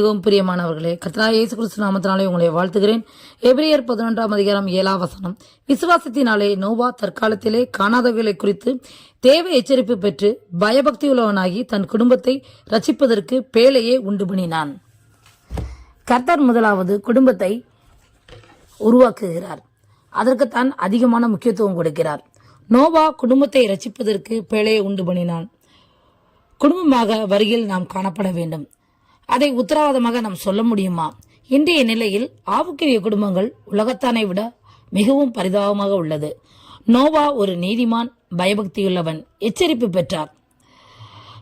மிகவும் பிரியமானவர்களே கர்த்தராகிய இயேசு கிறிஸ்து நாமத்தினாலே உங்களை வாழ்த்துகிறேன். எபிரியர் பதினொன்றாம் அதிகாரம் ஏழாம் வசனம். விசுவாசத்தினாலே நோவா தற்காலத்திலே காணாதவர்களை குறித்து தேவை எச்சரிப்பு பெற்று பயபக்தி உள்ளவனாகி தன் குடும்பத்தை ரட்சிப்பதற்கு பேழையே உண்டு பண்ணினான். கர்த்தர் முதலாவது குடும்பத்தை உருவாக்குகிறார். அதற்குத்தான் அதிகமான முக்கியத்துவம் கொடுக்கிறார். நோவா குடும்பத்தை ரட்சிப்பதற்கு பேழையை உண்டு பண்ணினான். குடும்பமாக வருகையில் நாம் காணப்பட வேண்டும். அதை உத்தரவாதமாக நாம் சொல்ல முடியுமா? இன்றைய நிலையில் ஆவுக்குரிய குடும்பங்கள் உலகத்தானை விட மிகவும் பரிதாபமாக உள்ளது. நோவா ஒரு நீதிமான் பயபக்தியுள்ளவன் எச்சரிப்பு பெற்றார்.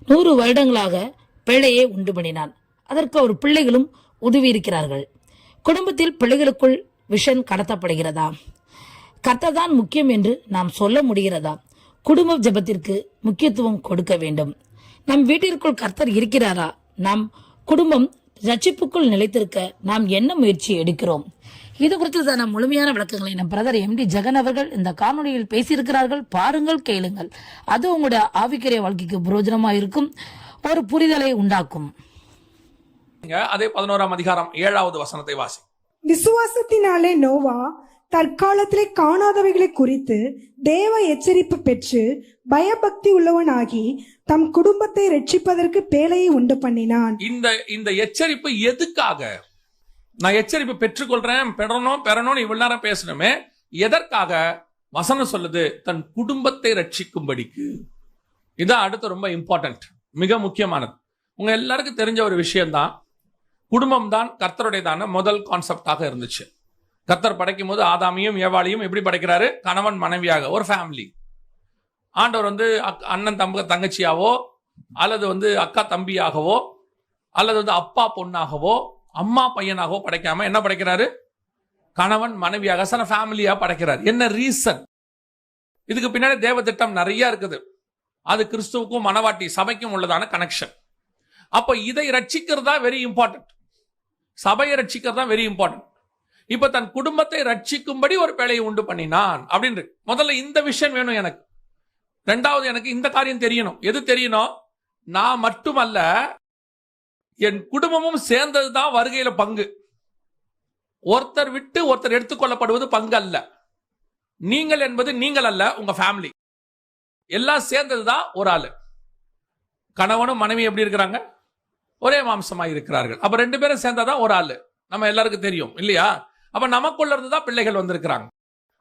நூறு வருடங்களாக பிள்ளையை உண்டு பண்ணினான். அதற்கு அவர் பிள்ளைகளும் உதவி இருக்கிறார்கள். குடும்பத்தில் பிள்ளைகளுக்குள் விஷன் கடத்தப்படுகிறதா? கத்ததான் முக்கியம் என்று நாம் சொல்ல முடிகிறதா? குடும்ப ஜெபத்திற்கு முக்கியத்துவம் கொடுக்க வேண்டும். நம் வீட்டிற்குள் கர்த்தர் இருக்கிறாரா? நாம் குடும்பம் ரட்சிப்புக்குள் நிலைத்திருக்க நாம் என்ன முயற்சி எடுக்கிறோம்? இது குறித்து நம் முழுமையான விளக்கங்களை நம் பிரதர் எம் டி ஜெகன் அவர்கள் இந்த காணொளியில் பேசியிருக்கிறார்கள். பாருங்கள் கேளுங்கள். அது உங்களுடைய ஆவிக்கரிய வாழ்க்கைக்கு புரோஜனமா இருக்கும் ஒரு புரிதலை உண்டாக்கும். அதே பதினோராம் அதிகாரம் ஏழாவது வசனத்தை வாசி விசுவாசத்தினாலே நோவா தற்காலத்திலே காணாதவைகளை குறித்து தேவ எச்சரிப்பு பெற்று பயபக்தி உள்ளவனாகி தம் குடும்பத்தை ரட்சிப்பதற்கு பேழையை உண்டு பண்ணினான். இந்த இந்த எச்சரிப்பு எதுக்காக? நான் எச்சரிப்பு பெற்றுக்கொள்றேன் பெறணும் பெறணும்னு இவ்வளவு நேரம் பேசணுமே. எதற்காக? வசனம் சொல்லுது தன் குடும்பத்தை ரட்சிக்கும்படிக்கு. இதான் அடுத்து ரொம்ப இம்பார்ட்டன்ட் மிக முக்கியமானது. உங்க எல்லாருக்கும் தெரிஞ்ச ஒரு விஷயம்தான் குடும்பம் தான் கர்த்தருடையதான முதல் கான்செப்டாக இருந்துச்சு. கத்தர் படைக்கும் போது ஆதாமியும் ஏவாளியும் எப்படி படைக்கிறாரு? கணவன் மனைவியாக ஒரு ஃபேமிலி ஆண்டவர் வந்து அக்- அண்ணன் தம்ப தங்கச்சியாவோ அல்லது வந்து அக்கா தம்பியாகவோ அல்லது வந்து அப்பா பொண்ணாகவோ அம்மா பையனாகவோ படைக்காம என்ன படைக்கிறாரு? கணவன் மனைவியாக சன ஃபேமிலியா படைக்கிறார். என்ன ரீசன் இதுக்கு பின்னாடி தேவ திட்டம் நிறைய இருக்குது. அது கிறிஸ்துவுக்கும் மனவாட்டி சபைக்கும் உள்ளதான கனெக்ஷன் அப்ப இதை ரட்சிக்கிறதா வெரி இம்பார்ட்டன்ட் சபையை ரட்சிக்கிறதா வெரி இம்பார்ட்டன்ட் இப்ப தன் குடும்பத்தை ரட்சிக்கும்படி ஒரு பிழையை உண்டு பண்ணினான் அப்படின்னு முதல்ல இந்த விஷயம் வேணும் எனக்கு. ரெண்டாவது எனக்கு இந்த காரியம் தெரியணும். எது தெரியணும்? நான் மட்டுமல்ல என் குடும்பமும் சேர்ந்தது தான் வருகையில பங்கு. ஒருத்தர் விட்டு ஒருத்தர் எடுத்துக்கொள்ளப்படுவது பங்கு அல்ல நீங்கள் என்பது நீங்கள் அல்ல உங்க ஃபேமிலி எல்லாம் சேர்ந்தது தான் ஒரு ஆளு. கணவனும் மனைவி எப்படி இருக்கிறாங்க? ஒரே மாம்சமாக இருக்கிறார்கள். அப்ப ரெண்டு பேரும் சேர்ந்தாதான் ஒரு ஆளு. நம்ம எல்லாருக்கும் தெரியும் இல்லையா? அப்ப நமக்குள்ள இருந்து தான் பிள்ளைகள் வந்திருக்கிறாங்க.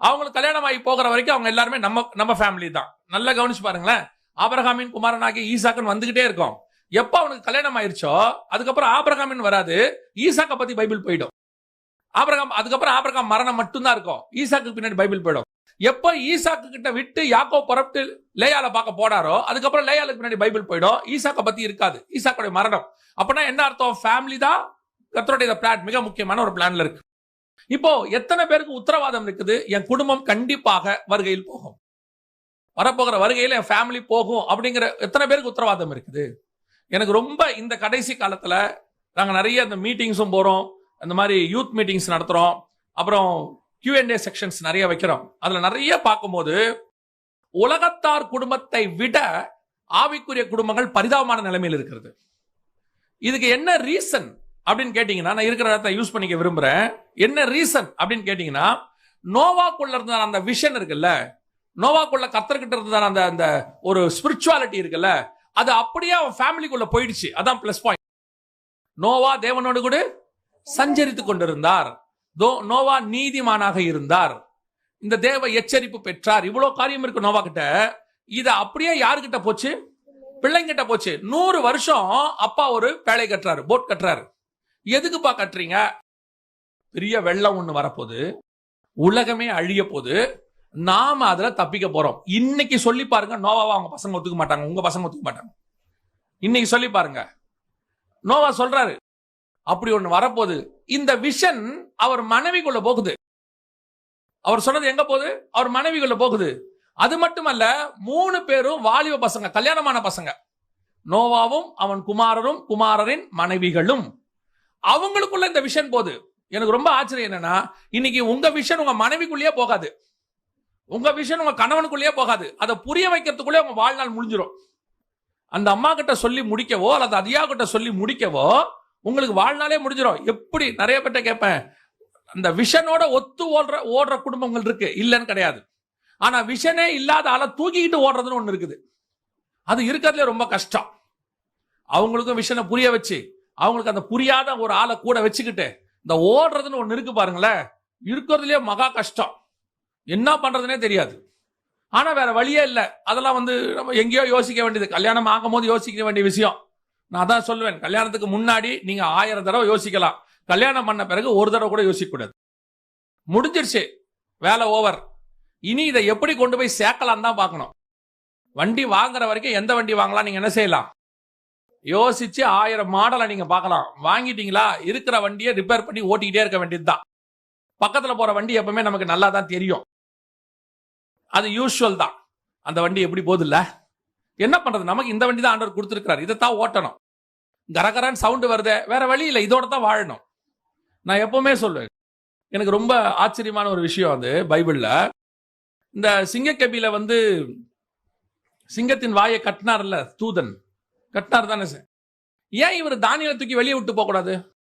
அவங்களுக்கு கல்யாணம் ஆகி போகிற வரைக்கும் அவங்க எல்லாருமே நம்ம நம்ம ஃபேமிலி தான். நல்லா கவனிச்சு பாருங்களேன். ஆபரகாமின் குமாரனாகி ஈசாக்குன்னு வந்துகிட்டே இருக்கும். எப்ப அவனுக்கு கல்யாணம் ஆயிடுச்சோ அதுக்கப்புறம் ஆபரகாமின் வராது ஈசாக்கை பத்தி பைபிள் போயிடும். ஆபரகாம் அதுக்கப்புறம் ஆபிரகாம் மரணம் மட்டும்தான் இருக்கும். ஈசாக்கு பின்னாடி பைபிள் போயிடும். எப்போ ஈசாக்கு கிட்ட விட்டு யாக்கோ புறப்பட்டு லேயால பார்க்க போனாரோ அதுக்கப்புறம் லேயாலுக்கு பின்னாடி பைபிள் போயிடும். ஈசாக்கை பத்தி இருக்காது. ஈசாக்கோடைய மரணம். அப்படின்னா என்ன அர்த்தம்? ஃபேமிலி தான் கத்தருடைய பிளான் மிக முக்கியமான ஒரு பிளான்ல இருக்கு. இப்போ எத்தனை பேருக்கு உத்தரவாதம் இருக்குது? என் குடும்பம் கண்டிப்பாக வருகையில் போகும். வரப்போகிற வருகையில் என் ஃபேமிலி போகும் அப்படிங்கிற எத்தனை பேருக்கு உத்தரவாதம் இருக்குது? எனக்கு ரொம்ப இந்த கடைசி காலத்தில் நாங்கள் நிறைய இந்த மீட்டிங்ஸும் போகிறோம் அந்த மாதிரி யூத் மீட்டிங்ஸ் நடத்துகிறோம் அப்புறம் கியூஎன்ஏ செக்ஷன்ஸ் நிறைய வைக்கிறோம். அதில் நிறைய பார்க்கும்போது உலகத்தார் குடும்பத்தை விட ஆவிக்குரிய குடும்பங்கள் பரிதாபமான நிலைமையில் இருக்கிறது. இதுக்கு என்ன ரீசன் அப்படின்னு கேட்டீங்கன்னா நான் இருக்கிற இடத்த யூஸ் பண்ணிக்க விரும்புறேன். என்ன ரீசன் அப்படின்னு கேட்டீங்கன்னா நோவாக்குள்ள இருந்த அந்த விஷன் இருக்குல்ல நோவாக்குள்ள கத்தர்கிட்ட இருந்த அந்த அந்த ஒரு ஸ்பிரிச்சுவாலிட்டி இருக்குல்ல அது அப்படியே அவன் ஃபேமிலிக்குள்ள போயிடுச்சு. அதான் பிளஸ் பாயிண்ட் நோவா தேவனோடு கூட சஞ்சரித்து கொண்டிருந்தார். தோ- நோவா நீதிமானாக இருந்தார். இந்த தேவ எச்சரிப்பு பெற்றார். இவ்வளவு காரியம் இருக்கு நோவா கிட்ட. இது அப்படியே யாருக்கிட்ட போச்சு? பிள்ளைங்கிட்ட போச்சு. நூறு வருஷம் அப்பா ஒரு பேழை கட்டுறாரு போட் கட்டுறாரு. எதுக்குப்பா கட்டுறீங்க? பெரிய வெள்ளம் ஒண்ணு வரப்போது உலகமே அழிய போகுது. நாம அதுல தப்பிக்க போறோம். இன்னைக்கு சொல்லி பாருங்க நோவாவா அவங்க பசங்க ஒத்துக்க மாட்டாங்க. உங்க பசங்க ஒத்துக்க மாட்டாங்க. இன்னைக்கு சொல்லி பாருங்க. நோவா சொல்றாரு அப்படி ஒண்ணு வரப்போகுது. இந்த விஷன் அவர் மனைவிக்குள்ள போகுது. அவர் சொன்னது எங்க போகுது? அவர் மனைவிக்குள்ள போகுது. அது மட்டுமல்ல மூணு பேரும் வாலிப பசங்க கல்யாணமான பசங்க. நோவாவும் அவன் குமாரரும் குமாரரின் மனைவிகளும். அவங்களுக்குள்ள இந்த விஷன் போகுது. எனக்கு ரொம்ப ஆச்சரியம் என்னன்னா இன்னைக்கு உங்க விஷன் உங்க மனைவிக்குள்ளேயே போகாது. உங்க விஷன் உங்க கணவனுக்குள்ளேயே போகாது. அதை புரிய வைக்கிறதுக்குள்ளே உங்க வாழ்நாள் முடிஞ்சிடும் அந்த அம்மா கிட்ட சொல்லி முடிக்கவோ அல்லது அதியா கிட்ட சொல்லி முடிக்கவோ உங்களுக்கு வாழ்நாளே முடிஞ்சிடும் எப்படி? நிறைய பேர்ட்ட கேட்பேன். அந்த விஷனோட ஒத்து ஓடுற ஓடுற குடும்பங்கள் இருக்கு. இல்லைன்னு கிடையாது. ஆனா விஷனே இல்லாத ஆளை தூக்கிக்கிட்டு ஓடுறதுன்னு ஒண்ணு இருக்குது. அது இருக்கிறதுல ரொம்ப கஷ்டம். அவங்களுக்கும் விஷனை புரிய வச்சு அவங்களுக்கு அந்த புரியாத ஒரு ஆளை கூட வச்சுக்கிட்டு இந்த ஓடுறதுன்னு ஒன்று இருக்கு பாருங்களேன் இருக்கிறதுலே மகா கஷ்டம். என்ன பண்றதுனே தெரியாது. ஆனா வேற வழியே இல்லை. அதெல்லாம் வந்து நம்ம எங்கேயோ யோசிக்க வேண்டியது. கல்யாணம் ஆகும் போது யோசிக்க வேண்டிய விஷயம். நான் அதான் சொல்லுவேன் கல்யாணத்துக்கு முன்னாடி நீங்க ஆயிரம் தடவை யோசிக்கலாம். கல்யாணம் பண்ண பிறகு ஒரு தடவை கூட யோசிக்க கூடாது முடிஞ்சிருச்சு. வேலை ஓவர் இனி இதை எப்படி கொண்டு போய் சேர்க்கலாம் தான் பார்க்கணும். வண்டி வாங்குற வரைக்கும் எந்த வண்டி வாங்கலாம் நீங்க என்ன செய்யலாம்? யோசிச்சு ஆயிரம் மாடலை நீங்க பார்க்கலாம். வாங்கிட்டீங்களா? இருக்கிற வண்டியை ரிப்பேர் பண்ணி ஓட்டிக்கிட்டே இருக்க வேண்டியதுதான். பக்கத்துல போற வண்டி எப்பவுமே நமக்கு நல்லா தான் தெரியும். அது யூஷுவல் தான். அந்த வண்டி எப்படி போதில்ல என்ன பண்றது? நமக்கு இந்த வண்டி தான் ஆண்டவர் கொடுத்துருக்காரு இதைத்தான் ஓட்டணும். கரகரன்னு சவுண்டு வருதே வேற வழி இல்லை. இதோட தான் வாழணும். நான் எப்பவுமே சொல்லுவேன் எனக்கு ரொம்ப ஆச்சரியமான ஒரு விஷயம் அது பைபிளில். இந்த சிங்கக்கபில வந்து சிங்கத்தின் வாயை கட்டினார்ல தூதன். கட்டினார் தானே சார். ஏன் இவர் தானியலை தூக்கி வெளியே விட்டு போகக்கூடாது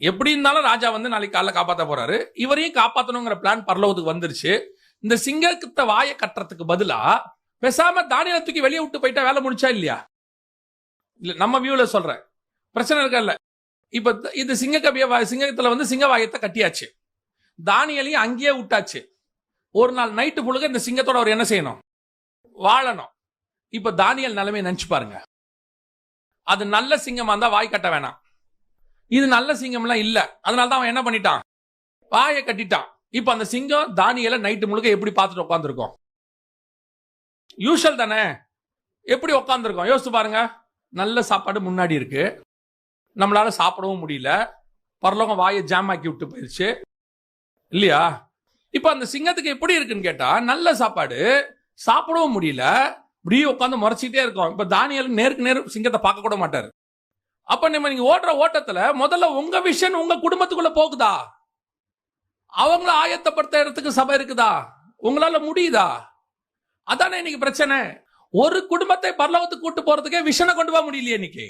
எப்படி இருந்தாலும் ராஜா வந்து நாளைக்கு காலைல காப்பாற்ற போறாரு. இவரையும் காப்பாத்தணுங்கிற பிளான் பரலோகத்துக்கு வந்துருச்சு. இந்த சிங்கத்தை வாயை கட்டுறதுக்கு பதிலா பேசாம தானியலை தூக்கி வெளியே விட்டு போயிட்டா வேலை முடிச்சா இல்லையா? இல்ல நம்ம வியூல சொல்றேன். பிரச்சனை இருக்கல இப்ப த- இது சிங்க கபிய சிங்கத்துல வந்து சிங்க வாயத்தை கட்டியாச்சு. தானியலையும் அங்கேயே விட்டாச்சு. ஒரு நாள் நைட்டு முழுக்க இந்த சிங்கத்தோட அவர் என்ன செய்யணும்? வாழணும். இப்ப தானியல் நிலைமை நினைச்சு பாருங்க. அது நல்ல சிங்கமா இருந்தா வாய் கட்ட வேணாம். இது நல்ல சிங்கம்லாம் இல்ல. அதனால தான் அவன் என்ன பண்ணிட்டான்? வாயை கட்டிட்டான். இப்ப அந்த சிங்கம் தானியலை நைட்டு முழுக்க எப்படி பார்த்துட்டு உட்காந்துருக்கோம் யூஷுவல் தானே? எப்படி உட்காந்துருக்கோம் யோசிச்சு பாருங்க. நல்ல சாப்பாடு முன்னாடி இருக்கு. நம்மளால சாப்பிடவும் முடியல. பரலோகம் வாயை ஜாம் ஆக்கி விட்டு போயிருச்சு. இல்லையா? இப்ப அந்த சிங்கத்துக்கு எப்படி இருக்குன்னு கேட்டா நல்ல சாப்பாடு. சாப்பிடவும் முடியல. இப்படியே உட்காந்து முறைச்சிட்டே இருக்கும். இப்போ தானியல் நேருக்கு நேர் சிங்கத்தை பார்க்க கூட மாட்டாரு. அப்ப நம்ம நீங்க ஓடுற ஓட்டத்துல முதல்ல உங்க விஷன் உங்க குடும்பத்துக்குள்ள போகுதா? அவங்கள ஆயத்தப்படுத்த இடத்துக்கு சபை இருக்குதா? உங்களால முடியுதா? அதானே இன்னைக்கு பிரச்சனை. ஒரு குடும்பத்தை பரலோகத்துக்கு கூட்டு போறதுக்கே விஷனை கொண்டு போக முடியலையே இன்னைக்கு.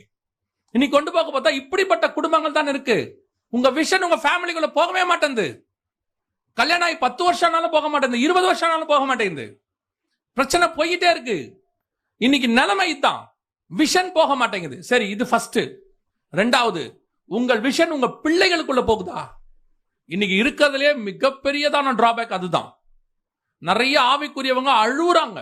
இன்னைக்கு கொண்டு போக பார்த்தா இப்படிப்பட்ட குடும்பங்கள் தான் இருக்கு. உங்க விஷன் உங்க ஃபேமிலிக்குள்ள போகவே மாட்டேங்குது. கல்யாணம் ஆகி பத்து வருஷம் ஆனாலும் போக மாட்டேங்குது. இருபது வருஷம் ஆனாலும் போக மாட்டேங்குது. பிரச்சனை போயிட்டே இருக்கு. இன்னைக்கு நிலைமை இதுதான் விஷன் போக மாட்டேங்குது. சரி இது ஃபர்ஸ்ட் ரெண்டாவது உங்கள் விஷன் உங்க பிள்ளைகளுக்குள்ள போகுதா? இன்னைக்கு இருக்கிறதுலே மிகப்பெரியதான டிராபேக் அதுதான். நிறைய ஆவிக்குரியவங்க அழுகுறாங்க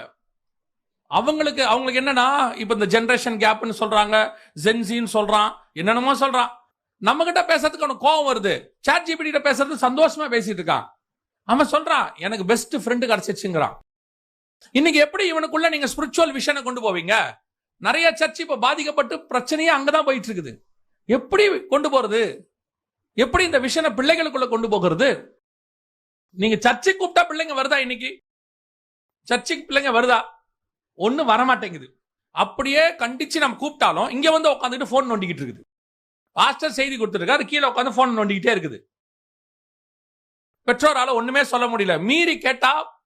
அவங்களுக்கு அவங்களுக்கு என்னன்னா இப்ப இந்த ஜென்ரேஷன் கேப்னு சொல்றாங்க ஜென்சின்னு சொல்றான் என்னென்னமோ சொல்றான். நம்ம கிட்ட பேசுறதுக்கு அவனுக்கு கோவம் வருது. சாட் ஜிபிடி கிட்ட பேசுறது சந்தோஷமா பேசிட்டு இருக்கான். அவன் சொல்றான் எனக்கு பெஸ்ட் ஃப்ரெண்டு கிடைச்சிச்சுங்கிறான். இன்னைக்கு எப்படி இவனுக்குள்ள நீங்க ஸ்பிரிச்சுவல் விஷனை கொண்டு போவீங்க? நிறைய சர்ச் இப்ப பாதிக்கப்பட்டு பிரச்சனையே அங்கதான் போயிட்டு இருக்குது எப்படி கொண்டு போறது? எப்படி இந்த விஷனை பிள்ளைகளுக்குள்ள கொண்டு போகிறது? நீங்க சர்ச்சைக்கு கூப்பிட்டா பிள்ளைங்க வருதா இன்னைக்கு? சர்ச்சைக்கு பிள்ளைங்க வருதா? ஒண்ணு வரமாட்டேங்குது. அப்படியே கண்டிச்சு நம்ம கூப்பிட்டாலும் இங்க வந்து உட்காந்துட்டு போன் நோண்டிக்கிட்டு இருக்குது. பாஸ்டர் செய்தி கொடுத்துருக்காரு. கீழே உட்காந்து போன் நோண்டிக்கிட்டே இருக்குது. பெற்றோரால ஒண்ணுமே சொல்ல முடியல. மீறி கேட்டா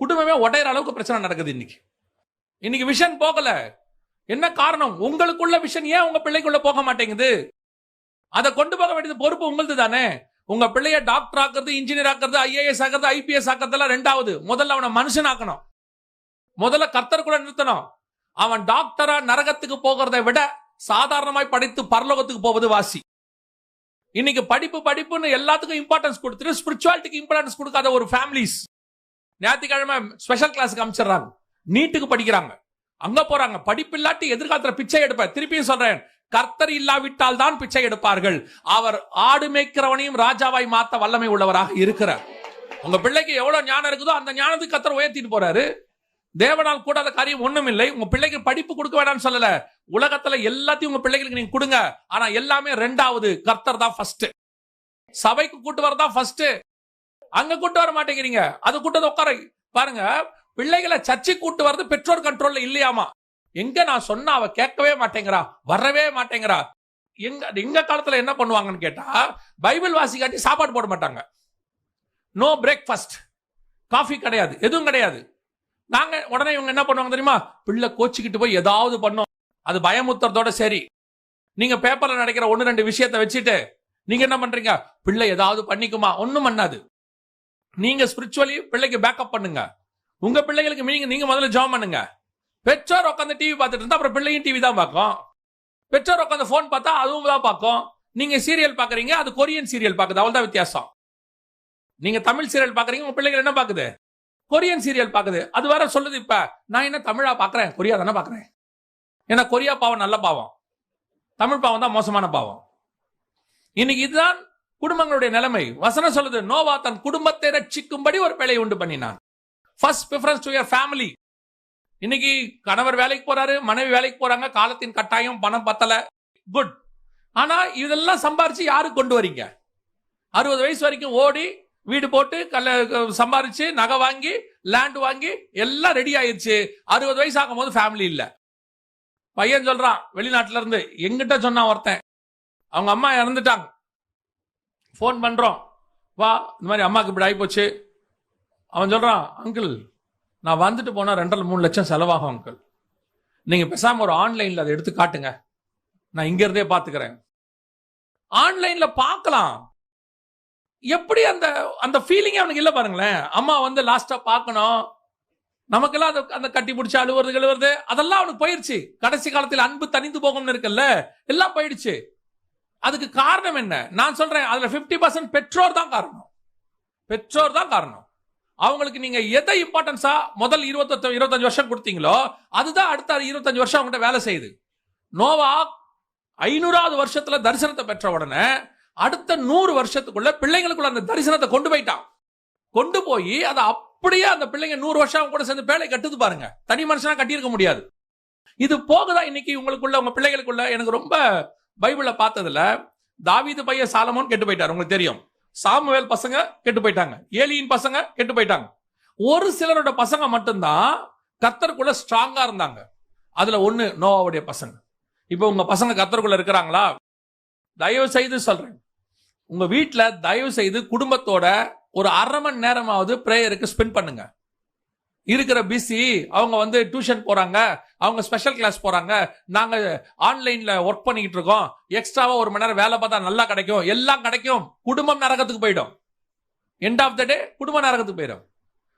குடும்பமே உடையிற அளவுக்கு பிரச்சனை நடக்குது இன்னைக்கு. இன்னைக்கு விஷன் போகல. என்ன காரணம்? உங்களுக்குள்ள விஷன் ஏன் உங்க பிள்ளைக்குள்ள போக மாட்டேங்குது? அதை கொண்டு போக வேண்டியது பொறுப்பு உங்களது தானே? உங்க பிள்ளைய டாக்டர் ஆக்குறது இன்ஜினியர் ஆக்குறது ஐஏஎஸ் ஆக்குறது ஐபிஎஸ் ஆக்குறதெல்லாம் ரெண்டாவது. முதல்ல அவனை மனுஷன் ஆக்கணும். முதல்ல கர்த்தர் கூட நிறுத்தணும். அவன் டாக்டரா நரகத்துக்கு போகிறதை விட சாதாரணமாய் படித்து பரலோகத்துக்கு போவது வாசி. இன்னைக்கு படிப்பு படிப்புன்னு எல்லாத்துக்கும் இம்பார்ட்டன்ஸ் கொடுத்துட்டு ஸ்பிரிச்சுவாலிட்டிக்கு இம்பார்ட்டன்ஸ் கொடுக்காத ஒரு ஃபேமிலிஸ் ஞாயிற்றுக்கிழமை ஸ்பெஷல் கிளாஸுக்கு அமைச்சிடுறாங்க. நீட்டுக்கு படிக்கிறாங்க. அங்க போறாங்க. படிப்பு இல்லாட்டி எதிர்காலத்துல பிச்சை எடுப்பேன் திருப்பியும் சொல்றேன். கர்த்தர் இல்லாவிட்டால் தான் பிச்சை எடுப்பார்கள். அவர் ஆடு மேய்க்கிறவனையும் ராஜாவாய் மாத்த வல்லமை உள்ளவராக இருக்கிறார். உங்க பிள்ளைக்கு எவ்வளவு ஞானம் இருக்குதோ அந்த ஞானத்துக்கு கர்த்தர் உயர்த்திட்டு போறாரு. தேவனால் கூடாத காரியம் ஒண்ணும் இல்லை உங்க பிள்ளைக்கு படிப்பு கொடுக்க வேண்டாம்னு சொல்லல. உலகத்துல எல்லாத்தையும் உங்க பிள்ளைகளுக்கு நீங்க கொடுங்க. ஆனா எல்லாமே ரெண்டாவது கர்த்தர் தான் ஃபர்ஸ்ட் சபைக்கு கூட்டு வரதான் ஃபர்ஸ்ட் அங்க கூட்டு வர மாட்டேங்கிறீங்க. அது கூட்டத்தை உட்கார பாருங்க பிள்ளைகளை சர்ச்சை கூட்டு வர்றது பெற்றோர் கண்ட்ரோல்ல இல்லையாமா? எங்க நான் சொன்னா அவ கேட்கவே மாட்டேங்கிறா வரவே மாட்டேங்கிறா. எங்க எங்க காலத்துல என்ன பண்ணுவாங்கன்னு கேட்டா பைபிள் வாசிக்காட்டி சாப்பாடு போட மாட்டாங்க. நோ பிரேக்ஃபாஸ்ட் காஃபி கிடையாது எதுவும் கிடையாது. நாங்க உடனே இவங்க என்ன பண்ணுவாங்க தெரியுமா? பிள்ளை கோச்சிக்கிட்டு போய் ஏதாவது பண்ணோம். அது பயமுத்துறதோட சரி. நீங்க பேப்பர்ல நடக்கிற ஒன்னு ரெண்டு விஷயத்த வச்சுட்டு நீங்க என்ன பண்றீங்க? பிள்ளை ஏதாவது பண்ணிக்குமா? ஒன்னும் பண்ணாது. நீங்க ஸ்பிரிச்சுவலி பிள்ளைக்கு பேக்கப் பண்ணுங்க. உங்க பிள்ளைகளுக்கு நீங்க நீங்க முதல்ல ஜாம் பண்ணுங்க. பெற்றோர் உட்காந்து டிவி பார்த்துட்டு இருந்தா அப்புறம் பிள்ளையும் டிவி தான் பார்க்கும். பெற்றோர் உட்காந்து போன் பார்த்தா அதுவும் தான் பார்க்கும். நீங்க சீரியல் பாக்குறீங்க அது கொரியன் சீரியல் பாக்குது அவ்வளவுதான் வித்தியாசம். நீங்க தமிழ் சீரியல் பாக்குறீங்க உங்க பிள்ளைகள் என்ன பாக்குது கொரியன் சீரியல் பாக்குது அது வேற சொல்லுது இப்ப. நான் என்ன தமிழா பாக்குறேன் கொரியா தானே பாக்குறேன் ஏன்னா கொரியா பாவம் நல்ல பாவம். தமிழ் பாவம் தான் மோசமான பாவம். இன்னைக்கு இதுதான் குடும்பங்களுடைய நிலைமை. வசனம் சொல்லுது நோவா தன் குடும்பத்தை ரட்சிக்கும்படி ஒரு பிழை உண்டு பண்ணினான். First preference to your family இன்னைக்கு கணவர் வேலைக்கு போறாரு மனைவி வேலைக்கு போறாங்க காலத்தின் கட்டாயம் பணம் பத்தல. குட் ஆனா இதெல்லாம் சம்பாரிச்சு யாரு கொண்டு வரீங்க? அறுபது வயசு வரைக்கும் ஓடி வீடு போட்டு கல்ல சம்பாரிச்சு நகை வாங்கி லேண்ட் வாங்கி எல்லாம் ரெடி ஆயிடுச்சு அறுபது வயசு ஆகும் போது ஃபேமிலி இல்ல. பையன் சொல்றான் வெளிநாட்டுல இருந்து எங்கிட்ட சொன்னான் ஒருத்தன். அவங்க அம்மா இறந்துட்டாங்க. ஃபோன் பண்ணுறோம் வா இந்த மாதிரி அம்மாவுக்கு இப்படி ஆகிப்போச்சு அவன் சொல்கிறான் அங்கிள் நான் வந்துட்டு போனால் ரெண்டரை மூணு லட்சம் செலவாகும் அங்கிள். நீங்கள் பேசாமல் ஒரு ஆன்லைனில் அதை எடுத்து காட்டுங்க. நான் இங்கேருந்தே இருந்தே ஆன்லைனில் பார்க்கலாம் எப்படி அந்த அந்த ஃபீலிங் அவனுக்கு இல்லை பாருங்களேன். அம்மா வந்து லாஸ்ட்டாக பார்க்கணும் நமக்கெல்லாம் அந்த அந்த கட்டி பிடிச்சி அழுவுறது எழுவுறது அதெல்லாம் அவனுக்கு போயிடுச்சு கடைசி காலத்தில் அன்பு தனிந்து போகும்னு இருக்குல்ல எல்லாம் போயிடுச்சு. அதுக்கு காரணம் என்ன? நான் சொல்றேன் அதுல 50% பர்சன்ட் பெற்றோர் தான் காரணம். பெற்றோர் தான் காரணம். அவங்களுக்கு நீங்க எதை இம்பார்ட்டன்ஸா முதல் இருபத்தி இருபத்தஞ்சு வருஷம் கொடுத்தீங்களோ அதுதான் அடுத்த இருபத்தஞ்சு வருஷம் அவங்ககிட்ட வேலை செய்யுது. நோவா ஐநூறாவது வருஷத்துல தரிசனத்தை பெற்ற உடனே அடுத்த நூறு வருஷத்துக்குள்ள பிள்ளைங்களுக்குள்ள அந்த தரிசனத்தை கொண்டு போயிட்டான். கொண்டு போய் அதை அப்படியே அந்த பிள்ளைங்க நூறு வருஷம் கூட சேர்ந்து பேழை கட்டுது பாருங்க. தனி மனுஷனா கட்டியிருக்க முடியாது. இது போகுதா இன்னைக்கு உங்களுக்குள்ள உங்க பிள்ளைகளுக்குள்ள? எனக்கு ரொம்ப பைபிளை பார்த்ததுல தாவீது பையன் சாலமோன் கெட்டு போயிட்டார். உங்களுக்கு தெரியும். சாமுவேல் பசங்க கெட்டு போயிட்டாங்க. ஏலியின் பசங்க கெட்டு போயிட்டாங்க. ஒரு சிலரோட பசங்க மட்டும்தான் கத்தருக்குள்ள ஸ்ட்ராங்கா இருந்தாங்க. அதுல ஒண்ணு நோவாவுடைய பசங்க. இப்போ உங்க பசங்க கத்தருக்குள்ள இருக்கிறாங்களா? தயவு செய்து சொல்றேன். உங்க வீட்டில் தயவு செய்து குடும்பத்தோட ஒரு அரை மணி நேரமாவது பிரேயருக்கு ஸ்பெண்ட் பண்ணுங்க. இருக்கிற பிசி அவங்க வந்து டியூஷன் போறாங்க அவங்க ஸ்பெஷல் கிளாஸ் போறாங்க. நாங்க ஆன்லைன்ல ஒர்க் பண்ணிக்கிட்டு இருக்கோம். எக்ஸ்ட்ராவா ஒரு மணி நேரம் வேலை பார்த்தா நல்லா கிடைக்கும். எல்லாம் கிடைக்கும். குடும்பம் நரகத்துக்கு போயிடும். எண்ட் ஆஃப் த டே குடும்ப நரகத்துக்கு போயிடும்.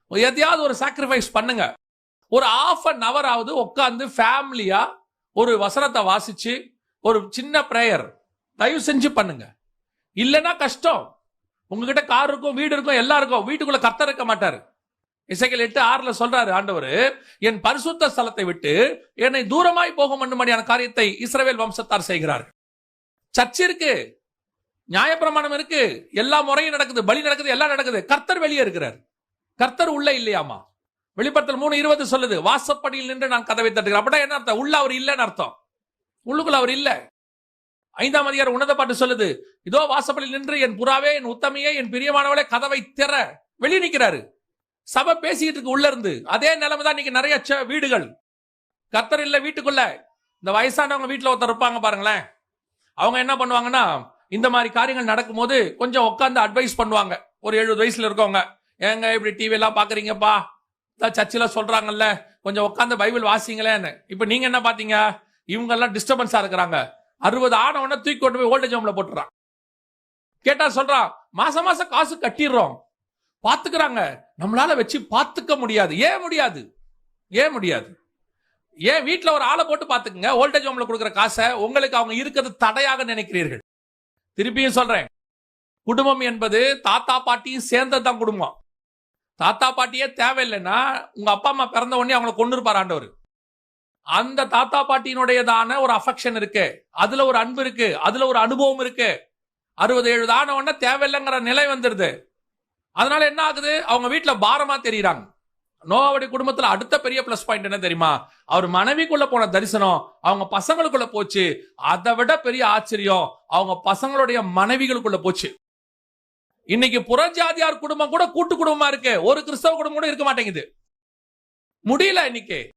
எதையாவது ஒரு சாக்ரிஃபைஸ் பண்ணுங்க. ஒரு ஆஃப் அன் அவர் ஆகுது உட்காந்து ஃபேமிலியா ஒரு வசனத்தை வாசிச்சு ஒரு சின்ன ப்ரேயர் தயவு செஞ்சு பண்ணுங்க. இல்லைன்னா கஷ்டம். உங்ககிட்ட கார் இருக்கும் வீடு இருக்கும் எல்லாம் இருக்கும். வீட்டுக்குள்ள கத்த இருக்க மாட்டாரு. இசைகள் எட்டு ஆறுல சொல்றாரு ஆண்டவர் என் பரிசுத்த ஸ்தலத்தை விட்டு என்னை தூரமாய் போகும் பண்ணும்படியான காரியத்தை இஸ்ரவேல் வம்சத்தார் செய்கிறார்கள். சர்ச் இருக்கு நியாயப்பிரமாணம் இருக்கு எல்லா முறையும் நடக்குது பலி நடக்குது எல்லாம் நடக்குது. கர்த்தர் வெளியே இருக்கிறார். கர்த்தர் உள்ள இல்லையாமா? வெளிப்படுத்தல் மூணு இருபது சொல்லுது வாசப்படியில் நின்று நான் கதவை தட்டுகிறேன். அப்படின்னா என்ன அர்த்தம்? உள்ள அவர் இல்லைன்னு அர்த்தம். உள்ளுக்குள்ள அவர் இல்ல. ஐந்தாம் அதிகாரம் உன்னத பாட்டு சொல்லுது இதோ வாசப்படியில் நின்று என் புறாவே என் உத்தமையே என் பிரியமானவளே கதவை திற. வெளியே நிற்கிறாரு சபை பேசிக்கிட்டு இருக்கு உள்ள இருந்து. அதே நிலைமை தான் இன்னைக்கு நிறைய ச- வீடுகள். கத்தர் இல்ல வீட்டுக்குள்ள. இந்த வயசானவங்க வீட்டில் ஒருத்தர் இருப்பாங்க பாருங்களேன். அவங்க என்ன பண்ணுவாங்கன்னா இந்த மாதிரி காரியங்கள் நடக்கும்போது கொஞ்சம் உட்காந்து அட்வைஸ் பண்ணுவாங்க. ஒரு எழுபது வயசுல இருக்கவங்க. ஏங்க இப்படி டிவி எல்லாம் பாக்குறீங்கப்பா? சர்ச்சில் சொல்றாங்கல்ல. கொஞ்சம் உட்காந்து பைபிள் வாசிங்களேன்னு. இப்போ நீங்க என்ன பாத்தீங்க? இவங்க எல்லாம் டிஸ்டர்பன்ஸா இருக்கிறாங்க. அறுபது ஆனவன தூக்கி கொண்டு போய் ஓல்டேஜ் ஹோம்ல போட்டுறான். கேட்டா சொல்றான் மாசம் மாசம் காசு கட்டிடுறோம். பாத்துக்கிறாங்க நம்மளால வச்சு பாத்துக்க முடியாது. ஏன் முடியாது? ஏன் முடியாது? ஏன் வீட்டில் ஒரு ஆளை போட்டு பார்த்துக்குங்க? ஓல்டேஜ் ஹோம்ல கொடுக்குற காசை உங்களுக்கு அவங்க இருக்கிறது தடையாக நினைக்கிறீர்கள். திருப்பியும் சொல்றேன். குடும்பம் என்பது தாத்தா பாட்டியும் சேர்ந்தது தான் குடும்பம். தாத்தா பாட்டியே தேவையில்லைன்னா உங்க அப்பா அம்மா பிறந்த உடனே அவங்களை கொண்டு இருப்பார் ஆண்டவர். அந்த தாத்தா பாட்டியினுடையதான ஒரு அஃபெக்ஷன் இருக்கு. அதுல ஒரு அன்பு இருக்கு. அதுல ஒரு அனுபவம் இருக்கு. அறுபது எழுபது ஆன உடனே தேவையில்லைங்கிற நிலை வந்துருது. அதனால என்ன ஆகுது? அவங்க வீட்டுல பாரமா தெரியுறாங்க. நோவாவுடைய குடும்பத்துல அடுத்த பெரிய பிளஸ் பாயிண்ட் என்ன தெரியுமா? அவர் மனைவிக்குள்ள போன தரிசனம் அவங்க பசங்களுக்குள்ள போச்சு. அதை விட பெரிய ஆச்சரியம் அவங்க பசங்களுடைய மனைவிகளுக்குள்ள போச்சு. இன்னைக்கு புறஜாதியார் குடும்பம் கூட கூட்டு குடும்பமா இருக்கு. ஒரு கிறிஸ்தவ குடும்பம் கூட இருக்க மாட்டேங்குது. முடியல இன்னைக்கு.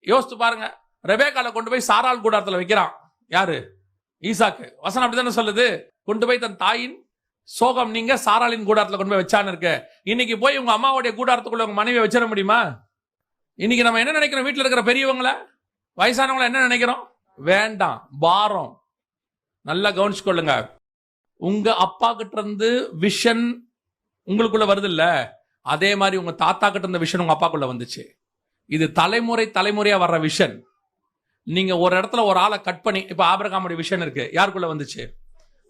யோசித்து பாருங்க. ரெபேக்கால கொண்டு போய் சாரால் கூடாரத்துல வைக்கிறான். யாரு? ஈசாக்கு. வசனம் அப்படித்தானே சொல்லுது? கொண்டு போய் தன் தாயின் சோகம் நீங்க சாராளின் கூடாரத்துல கொண்டு போய் வச்சான்னு இருக்கு. இன்னைக்கு போய் உங்க அம்மாவுடைய கூடாரத்துக்குள்ள உங்க மனைவியை வச்சிட முடியுமா? இன்னைக்கு நம்ம என்ன நினைக்கிறோம்? வீட்டில் இருக்கிற பெரியவங்கள? வயசானவங்கள என்ன நினைக்கிறோம்? வேண்டாம் பாரம். நல்லா கவனிச்சுக்கொள்ளுங்க. உங்க அப்பா கிட்ட இருந்து விஷன் உங்களுக்குள்ள வருது இல்ல அதே மாதிரி உங்க தாத்தா கிட்ட இருந்த விஷன் உங்க அப்பாக்குள்ள வந்துச்சு. இது தலைமுறை தலைமுறையா வர்ற விஷன் நீங்க ஒரு இடத்துல ஒரு ஆளை கட் பண்ணி இப்ப ஆபிரகாமுடைய விஷன் இருக்கு. யாருக்குள்ள வந்துச்சு?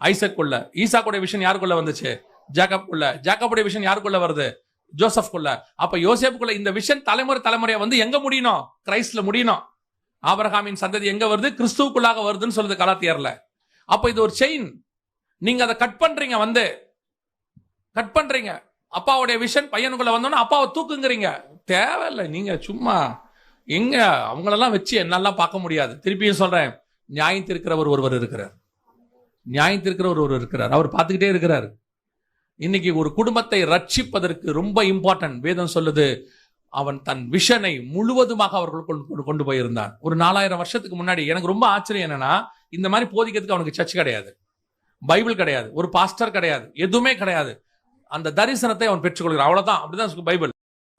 ஐசக் கொள்ள ஈசாக்குடைய விஷன் யாருக்குள்ள வந்துச்சு? ஜாக்கப் ஜாக்கப்குள்ள ஜாக்கப்புடைய விஷன் யாருக்குள்ள வருது? ஜோசப்குள்ள அப்ப யோசேப்புக்குள்ள இந்த விஷன் தலைமுறை தலைமுறையா வந்து எங்க முடியணும்? கிரைஸ்ட்ல முடியணும். ஆபரகாமின் சந்ததி எங்க வருது? கிறிஸ்துவுக்குள்ளாக வருதுன்னு சொல்லுது கலாத்தியர்ல. அப்ப இது ஒரு செயின் நீங்க அதை கட் பண்றீங்க வந்து. கட் பண்றீங்க. அப்பாவுடைய விஷன் பையனுக்குள்ள வந்தோன்னா அப்பாவை தூக்குங்கிறீங்க. தேவையில்லை. நீங்க சும்மா எங்க? அவங்களெல்லாம் வச்சு என்னெல்லாம் பார்க்க முடியாது. திருப்பியும் சொல்றேன். நியாயம் திருக்கிறவர் ஒருவர் இருக்கிறார். நியாயம் ஒருவர் இருக்கிறார். அவர் பார்த்துக்கிட்டே இருக்கிறார். இன்னைக்கு ஒரு குடும்பத்தை ரட்சிப்பதற்கு ரொம்ப இம்பார்ட்டன்ட் வேதம் சொல்லுது அவன் தன் விஷனை முழுவதுமாக அவர்கள் கொண்டு- கொண்டு- போயிருந்தான். ஒரு நாலாயிரம் வருஷத்துக்கு முன்னாடி எனக்கு ரொம்ப ஆச்சரியம் என்னன்னா இந்த மாதிரி போதிக்கிறதுக்கு அவனுக்கு சர்ச் கிடையாது. பைபிள் கிடையாது. ஒரு பாஸ்டர் கிடையாது. எதுவுமே கிடையாது. அந்த தரிசனத்தை அவன் பெற்றுக்கொள்கிறான் அவ்வளவுதான். அப்படிதான் பைபிள்.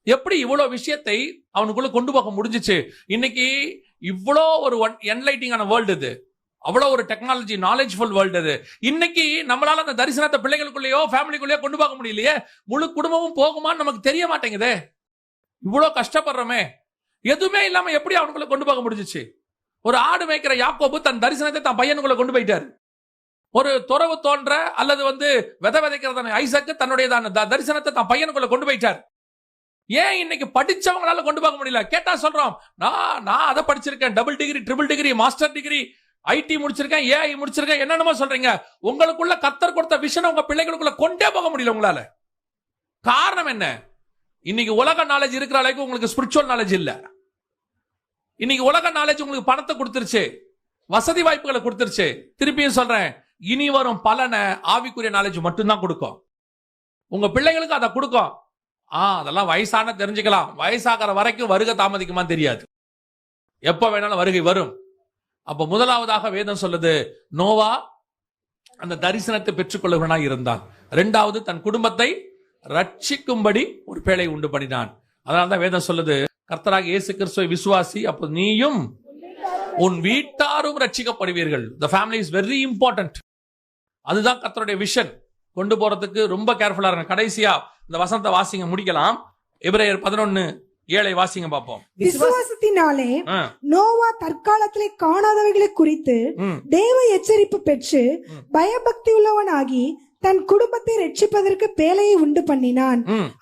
எப்படி இவ்வளோ விஷயத்தை அவனுக்குள்ள கொண்டு போக முடிஞ்சிச்சு? இன்னைக்கு இவ்வளோ ஒரு என்லைட்டிங்கான வேர்ல்டு இது. அவ்வளோ ஒரு டெக்னாலஜி நாலேஜ்ஃபுல் வேர்ல்டு இது இன்னைக்கு நம்மளால அந்த தரிசனத்தை பிள்ளைகளுக்குள்ளேயோ ஃபேமிலிக்குள்ளேயோ கொண்டு போக முடியலையே. முழு குடும்பமும் போகுமான்னு நமக்கு தெரிய மாட்டேங்குதே. இவ்வளோ கஷ்டப்படுறோமே. எதுவுமே இல்லாம எப்படி அவனுக்குள்ள கொண்டு போக முடிஞ்சிச்சு? ஒரு ஆடு மேய்க்கிற யாக்கோபு தன் தரிசனத்தை தன் பையனுக்குள்ள கொண்டு போயிட்டாரு. ஒரு துறவு தோன்ற அல்லது வந்து விதை விதைக்கிறதான ஐசக்கு தன்னுடையதான த- தரிசனத்தை தன் பையனுக்குள்ள கொண்டு போயிட்டார். ஏன் இன்னைக்கு படிச்சவங்களால கொண்டு போக முடியல? கேட்டா சொல்றோம் நான் நான் அதை படிச்சிருக்கேன். Double degree triple degree master degree I T முடிச்சிருக்கேன் ஏஐ முடிச்சிருக்கேன் என்னென்னமோ சொல்றீங்க. உங்களுக்குள்ள கத்தர் கொடுத்த விஷயம் உங்க பிள்ளைகளுக்குள்ள கொண்டே போக முடியல உங்களால. காரணம் என்ன? இன்னைக்கு உலக நாலேஜ் இருக்கிற அளவுக்கு உங்களுக்கு ஸ்பிரிச்சுவல் நாலேஜ் இல்ல. இன்னைக்கு உலக நாலேஜ் உங்களுக்கு பணத்தை கொடுத்துருச்சு. வசதி வாய்ப்புகளை கொடுத்துருச்சு. திருப்பியும் சொல்றேன் இனி வரும் பலனை ஆவிக்குரிய நாலேஜ் மட்டும்தான் கொடுக்கும். உங்க பிள்ளைகளுக்கு அதை கொடுக்கும். ஆ அதெல்லாம் வயசான தெரிஞ்சுக்கலாம். வயசாகிற வரைக்கும் வருகை தாமதிக்குமா தெரியாது. எப்போ வேணாலும் வருகை வரும். அப்ப முதலாவதாக வேதம் சொல்லுது நோவா அந்த தரிசனத்தை பெற்றுக்கொள்ளுவனா இருந்தான். ரெண்டாவது தன் குடும்பத்தை ரட்சிக்கும்படி ஒரு பேழை உண்டு பண்ணினான். அதனால்தான் வேதம் சொல்லுது கர்த்தராக இயேசு கிறிஸ்துவை விசுவாசி அப்போ நீயும் உன் வீட்டாரும் ரட்சிக்கப்படுவீர்கள். The family is very important அதுதான் கர்த்தருடைய விஷன் கொண்டு போறதுக்கு ரொம்ப கேர்ஃபுல்லா இருங்க கடைசியா இந்த வசந்த வாசிங்க முடிக்கலாம். எபிரேயர் பதினொன்னு ஏழை வாசிங்க பார்ப்போம். விசுவாசத்தினாலே நோவா தற்காலத்திலே காணாதவைகளை குறித்து தேவ எச்சரிப்பு பெற்று. பயபக்தி உள்ளவனாகி தன் குடும்பத்தை ரட்சிப்பதற்கு பேலையை உண்டு பண்ணினான்.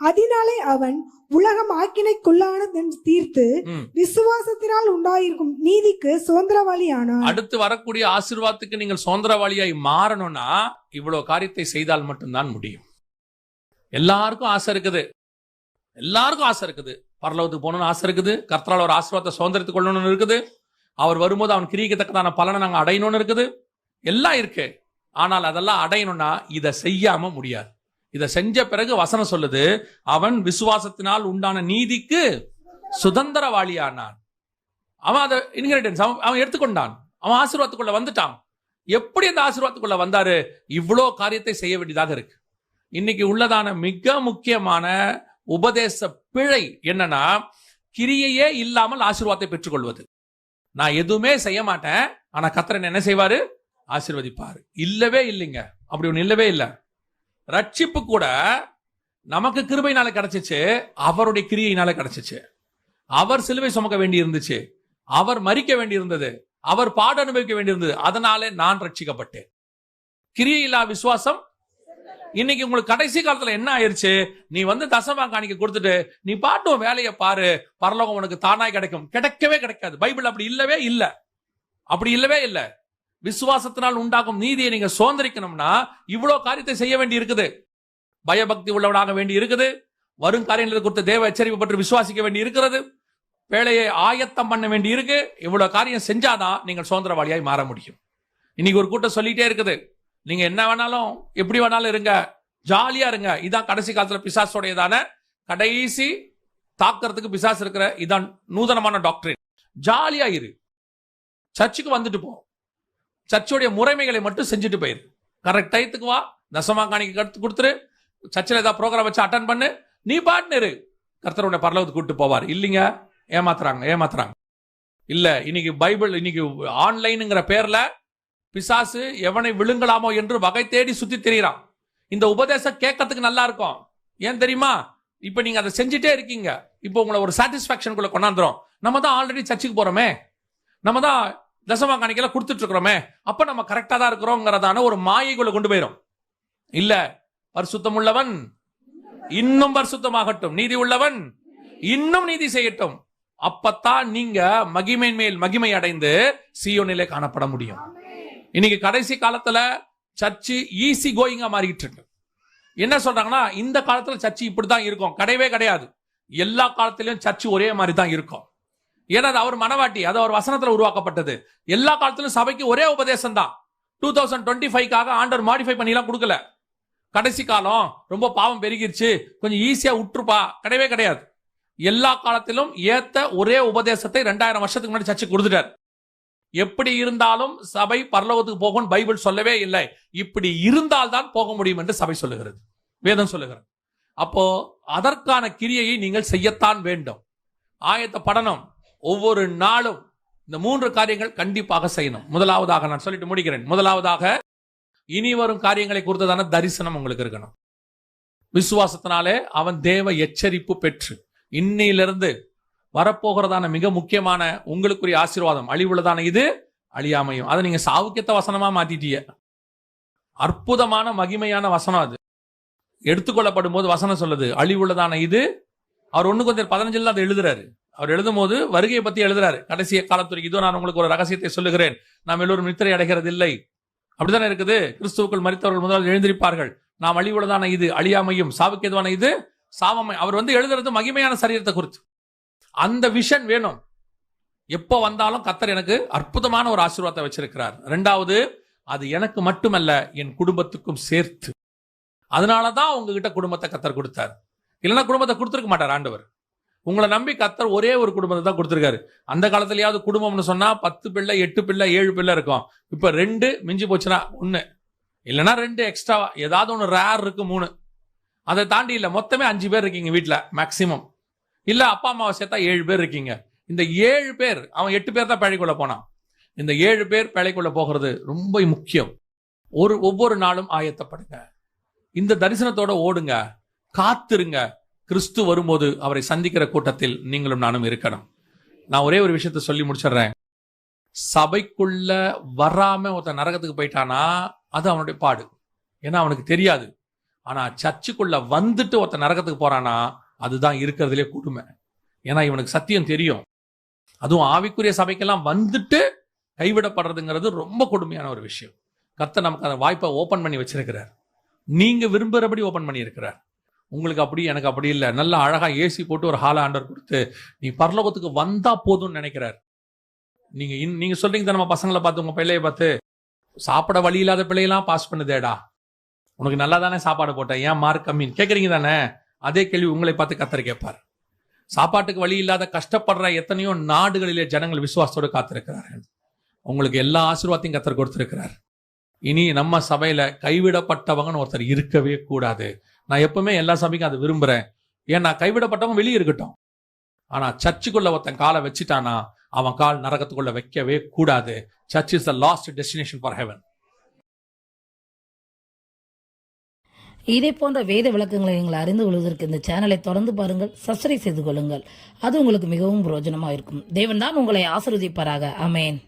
அதனாலே அவன் உலகம் ஆக்கினைக்குள்ளானதென்று தீர்த்து. விசுவாசத்தினால் உண்டாயிருக்கும் நீதிக்கு சுதந்திரவாளி ஆனான் அடுத்து வரக்கூடிய ஆசீர்வாதத்துக்கு நீங்கள் சுதந்திரவாளியாய் மாறணும்னா இவ்வளவு காரியத்தை செய்தால் மட்டும்தான் முடியும். எல்லாருக்கும் ஆசை இருக்குது. எல்லாருக்கும் ஆசை இருக்குது. பரலோகத்துக்கு போகணும்னு ஆசை இருக்குது. கர்த்தரால் ஒரு ஆசீர்வாதத்தை சுதந்திரத்துக் கொள்ளணும்னு இருக்குது. அவர் வரும்போது அவன் கிரிக்கத்தக்கதான பலனை நாங்கள் அடையணும்னு இருக்குது. எல்லாம் இருக்கு. ஆனால் அதெல்லாம் அடையணும்னா இதை செய்யாம முடியாது. இதை செஞ்ச பிறகு வசனம் சொல்லுது அவன் விசுவாசத்தினால் உண்டான நீதிக்கு சுதந்திரவாளியானான். அவன் அதை இன்கிரீடியன்ஸ் அவன் அவன் எடுத்துக்கொண்டான். அவன் ஆசீர்வாதத்துக்குள்ள வந்துட்டான். எப்படி அந்த ஆசீர்வாதத்துக்குள்ள வந்தாரு? இவ்வளோ காரியத்தை செய்ய வேண்டியதாக இருக்கு. இன்னைக்கு உள்ளதான மிக முக்கியமான உபதேச பிழை என்னன்னா கிரியையே இல்லாமல் ஆசீர்வாதத்தை பெற்றுக்கொள்வது. நான் எதுவுமே செய்ய மாட்டேன் ஆனா கத்திரன் என்ன செய்வாரு? ஆசீர்வதிப்பாரு. இல்லவே இல்லைங்க. அப்படி ஒண்ணு இல்லவே இல்லை. ரட்சிப்பு கூட நமக்கு கிருபையினால கிடைச்சிச்சு அவருடைய கிரியையினால கிடைச்சிச்சு. அவர் சிலுவை சுமக்க வேண்டி இருந்துச்சு அவர் மறிக்க வேண்டி இருந்தது அவர் பாடு அனுபவிக்க வேண்டியிருந்தது. அதனாலே நான் ரட்சிக்கப்பட்டேன். கிரியை இல்லா விசுவாசம் இன்னைக்கு உங்களுக்கு கடைசி காலத்துல என்ன ஆயிருச்சு? நீ வந்து தசமா காணிக்க கொடுத்துட்டு நீ பாட்டு வேலையை பாரு. பரலோகம் உனக்கு தானாய் கிடைக்கும். கிடைக்கவே கிடைக்காது. பைபிள் அப்படி இல்லவே இல்லை. அப்படி இல்லவே இல்லை. விசுவாசத்தினால் உண்டாகும் நீதியை நீங்க சுதந்திரிக்கணும்னா இவ்வளவு காரியத்தை செய்ய வேண்டி இருக்குது. பயபக்தி உள்ளவனாக வேண்டி இருக்குது. வரும் காரியங்களை குறித்து தேவ எச்சரிப்பு பற்றி விசுவாசிக்க வேண்டி இருக்கிறது. வேலையை ஆயத்தம் பண்ண வேண்டி இருக்கு. இவ்வளவு காரியம் செஞ்சாதான் நீங்கள் சுதந்திரவாளியாய் மாற முடியும். இன்னைக்கு ஒரு கூட்டம் சொல்லிட்டே இருக்குது. நீங்க என்ன வேணாலும் எப்படி வேணாலும் இருங்க. ஜாலியா இருங்க. இதான் கடைசி காலத்துல பிசாசோடையதான கடைசி தாக்கிறதுக்கு பிசாசு இருக்கிற இதான் நூதனமான டாக்டரின் ஜாலியா இரு. சர்ச்சுக்கு வந்துட்டு போ. சர்ச்சுடைய முறைமைகளை மட்டும் செஞ்சுட்டு போயிரு. கரெக்ட் டயத்துக்கு வா. தசமா காணிக்கு கருத்து கொடுத்துரு. சர்ச்சில் ஏதாவது ப்ரோக்ராம் வச்சு அட்டன் பண்ணு. நீ பாட்டுன்னு இரு. கர்த்தருடைய பரலவத்துக்கு கூப்பிட்டு போவார். இல்லைங்க. ஏமாத்துறாங்க. ஏமாத்துறாங்க. இல்லை இன்னைக்கு பைபிள் இன்னைக்கு ஆன்லைனுங்கிற பேரில் பிசாசு எவனை விழுங்கலாமோ என்று வகை தேடி சுத்தி திரிகிறான் இந்த உபதேசம் கேட்கறதுக்கு நல்லா இருக்கும். ஏன் தெரியுமா? இப்ப நீங்க அதை செஞ்சுட்டே இருக்கீங்க. இப்போ உங்களை ஒரு சாட்டிஸ்பாக்சனுக்குள்ள கொண்டாந்துரும். நம்ம தான் ஆல்ரெடி சர்ச்சுக்கு போறோமே. நம்ம தான் தசமா காணிக்கல கொடுத்துட்டு இருக்கிறோமே. அப்ப நம்ம கரெக்டா தான் இருக்கிறோங்கிறதான ஒரு மாயைக்குள்ள கொண்டு போயிரும். இல்ல பரிசுத்தம் உள்ளவன் இன்னும் பரிசுத்தமாகட்டும். நீதி உள்ளவன் இன்னும் நீதி செய்யட்டும். அப்பத்தான் நீங்க மகிமையின் மேல் மகிமை அடைந்து சியோனிலே காணப்பட முடியும். இன்னைக்கு கடைசி காலத்துல சர்ச்சு ஈஸி கோயிங்கா மாறிக்கிட்டு இருக்கு. என்ன சொல்றாங்கன்னா இந்த காலத்துல சர்ச்சு இப்படிதான் இருக்கும். கிடையவே கிடையாது. எல்லா காலத்திலயும் சர்ச்சு ஒரே மாதிரி தான் இருக்கும். ஏன்னா அது அவர் மனவாட்டி அது அவர் வசனத்துல உருவாக்கப்பட்டது. எல்லா காலத்திலும் சபைக்கு ஒரே உபதேசம் தான் டூ தௌசண்ட் டுவெண்ட்டி ஃபைவ்க்காக ஆண்டர் மாடிஃபை பண்ணிலாம் கொடுக்கல. கடைசி காலம் ரொம்ப பாவம் பெருகிருச்சு. கொஞ்சம் ஈஸியா விட்டுருப்பா. கிடையவே கிடையாது. எல்லா காலத்திலும் ஏத்த ஒரே உபதேசத்தை ரெண்டாயிரம் வருஷத்துக்கு முன்னாடி சர்ச்சை கொடுத்துட்டார். எப்படி இருந்தாலும் சபை பரலோகத்துக்கு போகும் பைபிள் சொல்லவே இல்லை. இப்படி இருந்தால் தான் போக முடியும் என்று சபை சொல்லுகிறது. வேதம் சொல்லுகிறது. அப்போ அதற்கான கிரியையை நீங்கள் செய்யத்தான் வேண்டும். ஆயத்த படனம். ஒவ்வொரு நாளும் இந்த மூன்று காரியங்கள் கண்டிப்பாக செய்யணும். முதலாவதாக நான் சொல்லிட்டு முடிக்கிறேன். முதலாவதாக இனி வரும் காரியங்களை குறித்ததான தரிசனம் உங்களுக்கு இருக்கணும். விசுவாசத்தினாலே அவன் தேவ எச்சரிப்பு பெற்று இன்னையிலிருந்து வரப்போகிறதான மிக முக்கியமான உங்களுக்குரிய ஆசீர்வாதம் அழிவுள்ளதான இது அழியாமையும். அதை நீங்க சாவுக்கேத்த வசனமா மாத்திட்டீங்க. அற்புதமான மகிமையான வசனம் அது. எடுத்துக்கொள்ளப்படும் போது வசனம் சொல்லுது அழிவுள்ளதான இது. அவர் ஒண்ணு கொஞ்சம் பதினஞ்சுல அதை எழுதுறாரு. அவர் எழுதும் போது வருகையை பத்தி எழுதுறாரு. கடைசிய காலத்துறைக்கு இதோ நான் உங்களுக்கு ஒரு ரகசியத்தை சொல்லுகிறேன். நாம் எல்லோரும் நித்திரை அடைகிறது இல்லை அப்படித்தானே இருக்குது? கிறிஸ்துவுக்குள் மறித்தவர்கள் முதலால் எழுந்திருப்பார்கள். நாம் அழிவுள்ளதான இது அழியாமையும் சாவுக்கேதுவான இது சாவமை. அவர் வந்து எழுதுறது மகிமையான சரீரத்தை குறித்து. அந்த விஷன் வேணும். எப்போ வந்தாலும் கத்தர் எனக்கு அற்புதமான ஒரு ஆசீர்வாதத்தை வச்சிருக்கிறார். ரெண்டாவது அது எனக்கு மட்டுமல்ல என் குடும்பத்துக்கும் சேர்த்து. அதனால தான் உங்ககிட்ட குடும்பத்தை கத்தர் கொடுத்தார். இல்லைன்னா குடும்பத்தை கொடுத்துருக்க மாட்டார் ஆண்டவர். உங்களை நம்பி கத்தர் ஒரே ஒரு குடும்பத்தை தான் கொடுத்துருக்காரு. அந்த காலத்துலயாவது குடும்பம்னு சொன்னா பத்து பிள்ளை எட்டு பிள்ளை ஏழு பிள்ளை இருக்கும். இப்ப ரெண்டு மிஞ்சி போச்சுன்னா ஒன்று இல்லைன்னா ரெண்டு எக்ஸ்ட்ராவா ஏதாவது ஒன்று ரேர் இருக்கு மூணு. அதை தாண்டி இல்லை மொத்தமே அஞ்சு பேர் இருக்கீங்க வீட்டில் மேக்சிமம் இல்ல அப்பா அம்மாவை சேர்த்தா ஏழு பேர் இருக்கீங்க. இந்த ஏழு பேர் அவன் எட்டு பேர் தான் பழைக்குள்ள போனான். இந்த ஏழு பேர் பழைக்குள்ள போகிறது ரொம்ப முக்கியம். ஒரு ஒவ்வொரு நாளும் ஆயத்தப்படுங்க. இந்த தரிசனத்தோட ஓடுங்க. காத்திருங்க. கிறிஸ்து வரும்போது அவரை சந்திக்கிற கூட்டத்தில் நீங்களும் நானும் இருக்கணும். நான் ஒரே ஒரு விஷயத்த சொல்லி முடிச்சிடுறேன். சபைக்குள்ள வராம ஒருத்தன் நரகத்துக்கு போயிட்டானா அது அவனுடைய பாடு. ஏன்னா அவனுக்கு தெரியாது. ஆனா சர்ச்சுக்குள்ள வந்துட்டு ஒருத்தன் நரகத்துக்கு போறானா அதுதான் இருக்கிறதுலே கொடுமை ஏன்னா இவனுக்கு சத்தியம் தெரியும். அதுவும் ஆவிக்குரிய சபைக்கெல்லாம் வந்துட்டு கைவிடப்படுறதுங்கிறது ரொம்ப கொடுமையான ஒரு விஷயம். கர்த்தர் நமக்கு அந்த வாய்ப்பை ஓப்பன் பண்ணி வச்சிருக்கிறார். நீங்க விரும்புகிறபடி ஓப்பன் பண்ணியிருக்கிறார். உங்களுக்கு அப்படி எனக்கு அப்படி இல்லை. நல்லா அழகா ஏசி போட்டு ஒரு ஹால ஆண்டர் கொடுத்து நீ பரலோகத்துக்கு வந்தா போதும்னு நினைக்கிறார். நீங்க இன்- நீங்க சொல்றீங்க நம்ம பசங்களை பார்த்து உங்க பிள்ளைய பார்த்து சாப்பிட வழி இல்லாத பிள்ளையெல்லாம் பாஸ் பண்ணுதேடா. உனக்கு நல்லா தானே சாப்பாடு போட்டேன். ஏன் மார்க் கம்மின்னு கேட்குறீங்க தானே? அதே கேள்வி உங்களை பார்த்து கத்தர் கேட்பார். சாப்பாட்டுக்கு வழி இல்லாத கஷ்டப்படுற எத்தனையோ நாடுகளிலே ஜனங்கள் விசுவாசத்தோடு காத்திருக்கிறார்கள். உங்களுக்கு எல்லா ஆசீர்வாதத்தையும் கத்தர் கொடுத்திருக்கிறார். இனி நம்ம சபையில கைவிடப்பட்டவங்கன்னு ஒருத்தர் இருக்கவே கூடாது. நான் எப்பவுமே எல்லா சபைக்கும் அதை விரும்புறேன். ஏன்னா கைவிடப்பட்டவங்க வெளியே இருக்கட்டும். ஆனா சர்ச்சுக்குள்ள ஒருத்தன் காலை வச்சுட்டானா அவன் கால் நரகத்துக்குள்ள வைக்கவே கூடாது. Church is the last destination for heaven இதே போன்ற வேத விளக்கங்களை நீங்கள் அறிந்து கொள்வதற்கு இந்த சேனலை தொடர்ந்து பாருங்கள் சப்ஸ்கிரைப் செய்து கொள்ளுங்கள். அது உங்களுக்கு மிகவும் பிரயோஜனமாக இருக்கும். தேவன் தான் உங்களை ஆசிர்வதிப்பாராக. அமேன்